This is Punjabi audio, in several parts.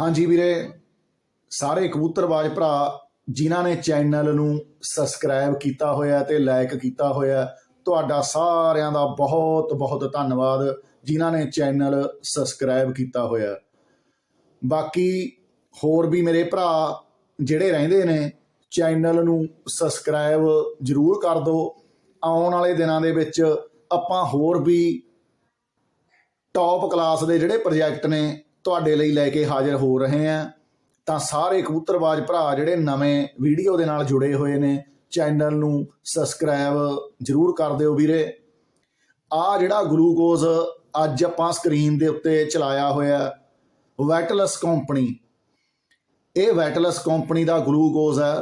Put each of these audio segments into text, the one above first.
ਹਾਂਜੀ ਵੀਰੇ, ਸਾਰੇ ਕਬੂਤਰਬਾਜ਼ ਭਰਾ ਜਿਨ੍ਹਾਂ ਨੇ ਚੈਨਲ ਨੂੰ ਸਬਸਕ੍ਰਾਈਬ ਕੀਤਾ ਹੋਇਆ ਤੇ ਲਾਈਕ ਕੀਤਾ ਹੋਇਆ, ਤੁਹਾਡਾ ਸਾਰਿਆਂ ਦਾ ਬਹੁਤ ਬਹੁਤ ਧੰਨਵਾਦ ਜਿਨ੍ਹਾਂ ਨੇ ਚੈਨਲ ਸਬਸਕ੍ਰਾਈਬ ਕੀਤਾ ਹੋਇਆ। ਬਾਕੀ ਹੋਰ ਵੀ ਮੇਰੇ ਭਰਾ ਜਿਹੜੇ ਰਹਿੰਦੇ ਨੇ, ਚੈਨਲ ਨੂੰ ਸਬਸਕ੍ਰਾਈਬ ਜ਼ਰੂਰ ਕਰ ਦਿਓ। ਆਉਣ ਵਾਲੇ ਦਿਨਾਂ ਦੇ ਵਿੱਚ ਆਪਾਂ ਹੋਰ ਵੀ ਟੌਪ ਕਲਾਸ ਦੇ ਜਿਹੜੇ ਪ੍ਰੋਜੈਕਟ ਨੇ ਤੁਹਾਡੇ ਲਈ ਲੈ ਕੇ ਹਾਜ਼ਰ ਹੋ ਰਹੇ ਹਾਂ ਤਾਂ ਸਾਰੇ ਕਬੂਤਰਬਾਜ਼ ਭਰਾ ਜਿਹੜੇ ਨਵੇਂ ਵੀਡੀਓ ਦੇ ਨਾਲ ਜੁੜੇ ਹੋਏ ਨੇ, ਚੈਨਲ ਨੂੰ ਸਬਸਕ੍ਰਾਈਬ ਜਰੂਰ ਕਰ ਦਿਓ ਵੀਰੇ। ਆ ਜਿਹੜਾ ਗਲੂਕੋਜ਼ ਅੱਜ ਆਪਾਂ ਸਕਰੀਨ ਦੇ ਉੱਤੇ ਚਲਾਇਆ ਹੋਇਆ ਵੈਟਲਸ ਕੰਪਨੀ, ਇਹ ਵੈਟਲਸ ਕੰਪਨੀ ਦਾ ਗਲੂਕੋਜ਼ ਹੈ,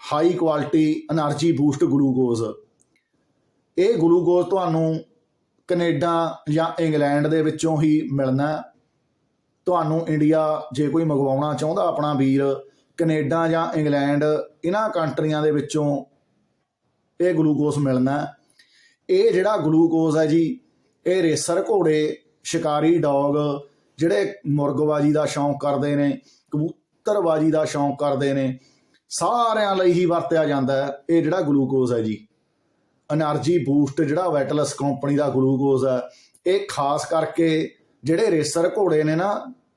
high quality energy boost glucose. ਇਹ ਗਲੂਕੋਜ਼ ਤੁਹਾਨੂੰ ਕੈਨੇਡਾ ਜਾਂ ਇੰਗਲੈਂਡ ਦੇ ਵਿੱਚੋਂ ਹੀ ਮਿਲਣਾ ਤੁਹਾਨੂੰ ਇੰਡੀਆ ਜੇ ਕੋਈ ਮੰਗਵਾਉਣਾ ਚਾਹੁੰਦਾ ਆਪਣਾ ਵੀਰ, ਕੈਨੇਡਾ ਜਾਂ ਇੰਗਲੈਂਡ ਇਹਨਾਂ ਕੰਟਰੀਆਂ ਦੇ ਵਿੱਚੋਂ ਇਹ ਗਲੂਕੋਜ਼ ਮਿਲਣਾ ਇਹ ਜਿਹੜਾ ਗਲੂਕੋਜ਼ ਹੈ ਜੀ, ਇਹ ਰੇਸਰ ਘੋੜੇ, ਸ਼ਿਕਾਰੀ ਡੌਗ, ਜਿਹੜੇ ਮੁਰਗਬਾਜੀ ਦਾ ਸ਼ੌਂਕ ਕਰਦੇ ਨੇ, ਕਬੂਤਰਬਾਜੀ ਦਾ ਸ਼ੌਂਕ ਕਰਦੇ ਨੇ, ਸਾਰਿਆਂ ਲਈ ਹੀ ਵਰਤਿਆ ਜਾਂਦਾ ਹੈ। ਇਹ ਜਿਹੜਾ ਗਲੂਕੋਜ਼ ਹੈ ਜੀ, ਐਨਰਜੀ ਬੂਸਟ ਜਿਹੜਾ ਵੈਟਲਸ ਕੰਪਨੀ ਦਾ ਗਲੂਕੋਜ਼ ਹੈ, ਇਹ ਖਾਸ ਕਰਕੇ ਜਿਹੜੇ ਰੇਸਰ ਘੋੜੇ ਨੇ ਨਾ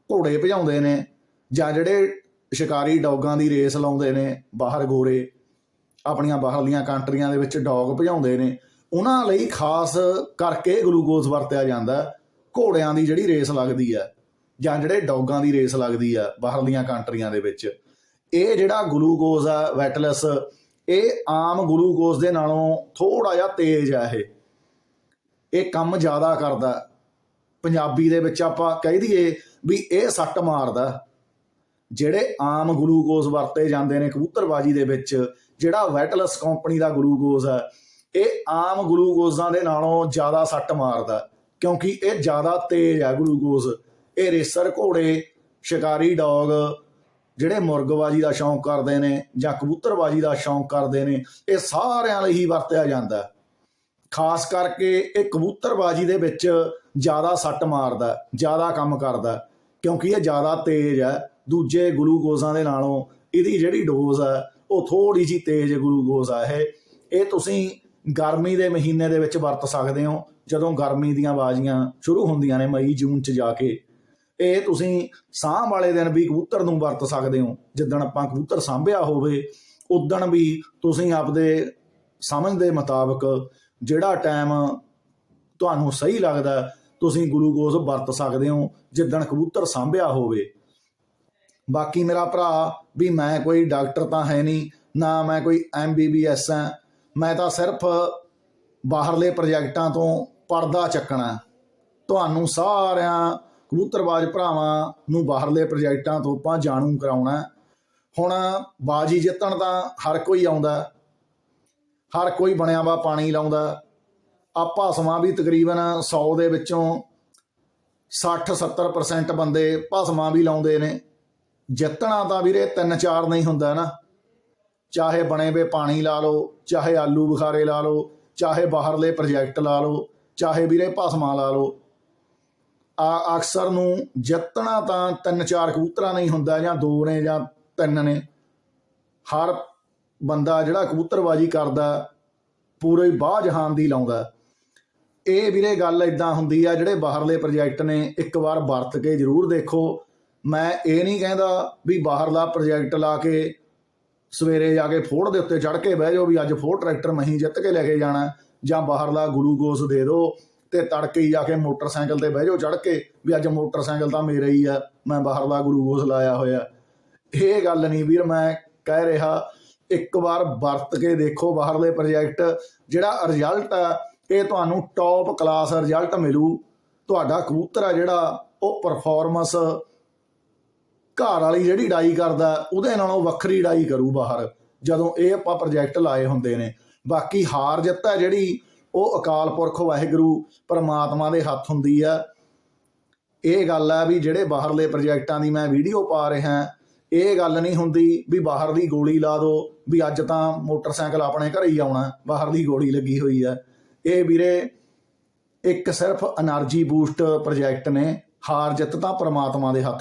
ਘੋੜੇ ਭਜਾਉਂਦੇ ਨੇ ਜਾਂ ਜਿਹੜੇ ਸ਼ਿਕਾਰੀ ਡੌਗਾਂ ਦੀ ਰੇਸ ਲਾਉਂਦੇ ਨੇ ਬਾਹਰ ਗੋਰੇ ਆਪਣੀਆਂ ਬਾਹਰਲੀਆਂ ਕੰਟਰੀਆਂ ਦੇ ਵਿੱਚ ਡੌਗ ਭਜਾਉਂਦੇ ਨੇ, ਉਹਨਾਂ ਲਈ ਖਾਸ ਕਰਕੇ ਗਲੂਕੋਜ਼ ਵਰਤਿਆ ਜਾਂਦਾ ਘੋੜਿਆਂ ਦੀ ਜਿਹੜੀ ਰੇਸ ਲੱਗਦੀ ਹੈ ਜਾਂ ਜਿਹੜੇ ਡੌਗਾਂ ਦੀ ਰੇਸ ਲੱਗਦੀ ਆ ਬਾਹਰਲੀਆਂ ਕੰਟਰੀਆਂ ਦੇ ਵਿੱਚ। ਇਹ ਜਿਹੜਾ ਗਲੂਕੋਜ਼ ਆ ਵੈਟਲਸ, ਇਹ ਆਮ ਗਲੂਕੋਜ਼ ਦੇ ਨਾਲੋਂ ਥੋੜਾ ਜਿਹਾ ਤੇਜ਼ ਆ ਇਹ। ਇਹ ਕੰਮ ਜ਼ਿਆਦਾ ਕਰਦਾ ਪੰਜਾਬੀ ਦੇ ਵਿੱਚ ਆਪਾਂ ਕਹਿ ਦਈਏ ਵੀ ਇਹ ਸੱਟ ਮਾਰਦਾ ਜਿਹੜੇ ਆਮ ਗਲੂਕੋਜ਼ ਵਰਤੇ ਜਾਂਦੇ ਨੇ ਕਬੂਤਰਬਾਜੀ ਦੇ ਵਿੱਚ, ਜਿਹੜਾ ਵੈਟਲਸ ਕੰਪਨੀ ਦਾ ਗਲੂਕੋਜ਼ ਹੈ, ਇਹ ਆਮ ਗਲੂਕੋਜ਼ਾਂ ਦੇ ਨਾਲੋਂ ਜ਼ਿਆਦਾ ਸੱਟ ਮਾਰਦਾ ਕਿਉਂਕਿ ਇਹ ਜ਼ਿਆਦਾ ਤੇਜ਼ ਹੈ ਗਲੂਕੋਜ਼। ਇਹ ਰੇਸਰ ਘੋੜੇ, ਸ਼ਿਕਾਰੀ ਡੌਗ, ਜਿਹੜੇ ਮੁਰਗਬਾਜੀ ਦਾ ਸ਼ੌਂਕ ਕਰਦੇ ਨੇ ਜਾਂ ਕਬੂਤਰਬਾਜੀ ਦਾ ਸ਼ੌਂਕ ਕਰਦੇ ਨੇ, ਇਹ ਸਾਰਿਆਂ ਲਈ ਹੀ ਵਰਤਿਆ ਜਾਂਦਾ ਖਾਸ ਕਰਕੇ ਇਹ ਕਬੂਤਰਬਾਜੀ ਦੇ ਵਿੱਚ ਜ਼ਿਆਦਾ ਸੱਟ ਮਾਰਦਾ ਜ਼ਿਆਦਾ ਕੰਮ ਕਰਦਾ ਕਿਉਂਕਿ ਇਹ ਜ਼ਿਆਦਾ ਤੇਜ਼ ਹੈ। ਦੂਜੇ ਗਲੂਕੋਜ਼ਾਂ ਦੇ ਨਾਲੋਂ ਇਹਦੀ ਜਿਹੜੀ ਡੋਜ਼ ਹੈ, ਉਹ ਥੋੜੀ ਜੀ ਤੇਜ਼ ਗਲੂਕੋਜ਼ ਆ ਇਹ। ਇਹ ਤੁਸੀਂ ਗਰਮੀ ਦੇ ਮਹੀਨੇ ਦੇ ਵਿੱਚ ਵਰਤ ਸਕਦੇ ਹੋ, ਜਦੋਂ ਗਰਮੀ ਦੀਆਂ ਬਾਜ਼ੀਆਂ ਸ਼ੁਰੂ ਹੁੰਦੀਆਂ ਨੇ ਮਈ, ਜੂਨ ਚ ਜਾ ਕੇ। ਇਹ ਤੁਸੀਂ ਸਾਹ ਵਾਲੇ ਦਿਨ ਵੀ ਕਬੂਤਰ ਨੂੰ ਵਰਤ ਸਕਦੇ ਹੋ, ਜਿੱਦਣ ਆਪਾਂ ਕਬੂਤਰ ਸਾਂਭਿਆ ਹੋਵੇ, ਉਦਣ ਵੀ ਤੁਸੀਂ ਆਪਦੇ ਸਮਝ ਦੇ ਮੁਤਾਬਕ ਜਿਹੜਾ ਟਾਈਮ ਤੁਹਾਨੂੰ ਸਹੀ ਲੱਗਦਾ ਤੁਸੀਂ ਗਲੂਕੋਜ਼ ਵਰਤ ਸਕਦੇ ਹੋ, ਜਿੱਦਣ ਕਬੂਤਰ ਸਾਂਭਿਆ ਹੋਵੇ। ਬਾਕੀ ਮੇਰਾ ਭਰਾ, ਵੀ ਮੈਂ ਕੋਈ ਡਾਕਟਰ ਤਾਂ ਹੈ ਨਹੀਂ, ਨਾ ਮੈਂ ਕੋਈ ਐਮਬੀਬੀਐਸ ਹਾਂ ਮੈਂ ਤਾਂ ਸਿਰਫ ਬਾਹਰਲੇ ਪ੍ਰੋਜੈਕਟਾਂ ਤੋਂ ਪਰਦਾ ਚੱਕਣਾ ਤੁਹਾਨੂੰ ਸਾਰਿਆਂ ਕਬੂਤਰਬਾਜ਼ ਭਰਾਵਾਂ ਨੂੰ ਬਾਹਰਲੇ ਪ੍ਰੋਜੈਕਟਾਂ ਤੋਂ ਆਪਾਂ ਜਾਣੂ ਕਰਾਉਣਾ ਹੁਣ ਬਾਜੀ ਜਿੱਤਣ ਤਾਂ ਹਰ ਕੋਈ ਆਉਂਦਾ ਹਰ ਕੋਈ ਬਣਿਆ ਵਾ ਪਾਣੀ ਲਾਉਂਦਾ ਆਪਾਂ ਸਮਾਂ ਵੀ ਤਕਰੀਬਨ 100 ਦੇ ਵਿੱਚੋਂ 60-70% ਬੰਦੇ ਭਸਮਾਂ ਵੀ ਲਾਉਂਦੇ ਨੇ। ਜਿੱਤਣਾ ਤਾਂ ਵੀਰੇ ਤਿੰਨ ਚਾਰ ਨਹੀਂ ਹੁੰਦਾ ਨਾ। ਚਾਹੇ ਬਣੇ ਵੇ ਪਾਣੀ ਲਾ ਲਓ, ਚਾਹੇ ਆਲੂ ਬੁਖਾਰੇ ਲਾ ਲਓ, ਚਾਹੇ ਬਾਹਰਲੇ ਪ੍ਰੋਜੈਕਟ ਲਾ ਲਓ, ਚਾਹੇ ਵੀਰੇ ਭਸਮਾਂ ਲਾ ਲਓ। ਆ ਅਕਸਰ ਨੂੰ ਜਿੱਤਣਾ ਤਾਂ ਤਿੰਨ ਚਾਰ ਕਬੂਤਰਾਂ ਨਹੀਂ ਹੁੰਦਾ ਜਾਂ ਦੋ ਨੇ ਜਾਂ ਤਿੰਨ ਨੇ। ਹਰ ਬੰਦਾ ਜਿਹੜਾ ਕਬੂਤਰਬਾਜੀ ਕਰਦਾ, ਪੂਰੇ ਬਾਹ ਜਹਾਨ ਦੀ ਲਾਉਂਦਾ। ਇਹ ਵੀਰੇ ਗੱਲ ਇਦਾਂ ਹੁੰਦੀ ਆ, ਜਿਹੜੇ ਬਾਹਰਲੇ ਪ੍ਰੋਜੈਕਟ ਨੇ, ਇੱਕ ਵਾਰ ਵਰਤ ਕੇ ਜ਼ਰੂਰ ਦੇਖੋ। ਮੈਂ ਇਹ ਨਹੀਂ ਕਹਿੰਦਾ ਵੀ ਬਾਹਰਲਾ ਪ੍ਰੋਜੈਕਟ ਲਾ ਕੇ ਸਵੇਰੇ ਜਾ ਕੇ ਫੋੜ ਦੇ ਉੱਤੇ ਚੜ ਕੇ ਬਹਿ ਜਾਓ ਵੀ ਅੱਜ ਫੋੜ ਟਰੈਕਟਰ ਮਹੀਂ ਜਿੱਤ ਕੇ ਲੈ ਕੇ ਜਾਣਾ ਜਾਂ ਬਾਹਰਲਾ ਗਲੂਕੋਜ਼ ਦੇ ਦਿਓ ਤੇ ਤੜਕੇ ਹੀ ਜਾ ਕੇ ਮੋਟਰਸਾਈਕਲ ਤੇ ਬਹਿ ਜਾਓ ਚੜ ਕੇ ਵੀ ਅੱਜ ਮੋਟਰਸਾਈਕਲ ਤਾਂ ਮੇਰਾ ਹੀ ਆ, ਮੈਂ ਬਾਹਰਲਾ ਗਲੂਕੋਜ਼ ਲਾਇਆ ਹੋਇਆ ਇਹ ਗੱਲ ਨਹੀਂ ਵੀਰ, ਮੈਂ ਕਹਿ ਰਿਹਾ, ਇੱਕ ਵਾਰ ਵਰਤ ਕੇ ਦੇਖੋ ਬਾਹਰਲੇ ਪ੍ਰੋਜੈਕਟ ਜਿਹੜਾ ਰਿਜ਼ਲਟ ਆ ਇਹ ਤੁਹਾਨੂੰ ਟੌਪ ਕਲਾਸ ਰਿਜ਼ਲਟ ਮਿਲੂ। ਤੁਹਾਡਾ ਕਬੂਤਰ ਆ ਜਿਹੜਾ, ਉਹ ਪਰਫਾਰਮੈਂਸ ਘਰ ਵਾਲੀ ਜਿਹੜੀ ਡਾਈ ਕਰਦਾ, ਉਹਦੇ ਨਾਲੋਂ ਵੱਖਰੀ ਡਾਈ ਕਰੂ ਬਾਹਰ, ਜਦੋਂ ਇਹ ਆਪਾਂ ਪ੍ਰੋਜੈਕਟ ਲਾਏ ਹੁੰਦੇ ਨੇ। ਬਾਕੀ ਹਾਰ ਜਿੱਤ ਹੈ ਜਿਹੜੀ, ਉਹ ਅਕਾਲ ਪੁਰਖ ਵਾਹਿਗੁਰੂ ਪਰਮਾਤਮਾ ਦੇ ਹੱਥ ਹੁੰਦੀ ਆ। ਇਹ ਗੱਲ ਆ ਵੀ ਜਿਹੜੇ ਬਾਹਰਲੇ ਪ੍ਰੋਜੈਕਟਾਂ ਦੀ ਮੈਂ ਵੀਡੀਓ ਪਾ ਰਿਹਾ, ਇਹ ਗੱਲ ਨਹੀਂ ਹੁੰਦੀ ਵੀ ਬਾਹਰ ਦੀ ਗੋਲੀ ਲਾ ਦੋ, ਵੀ ਅੱਜ ਤਾਂ ਮੋਟਰਸਾਈਕਲ ਆਪਣੇ ਘਰੇ ਹੀ ਆਉਣਾ, ਬਾਹਰ ਦੀ ਗੋਲੀ ਲੱਗੀ ਹੋਈ ਆ। ਇਹ ਵੀਰੇ ਇੱਕ ਸਿਰਫ એનર્ਜੀ ਬੂਸਟ ਪ੍ਰੋਜੈਕਟ ਨੇ ਹਾਰ ਜਿੱਤ ਤਾਂ ਪਰਮਾਤਮਾ ਦੇ ਹੱਥ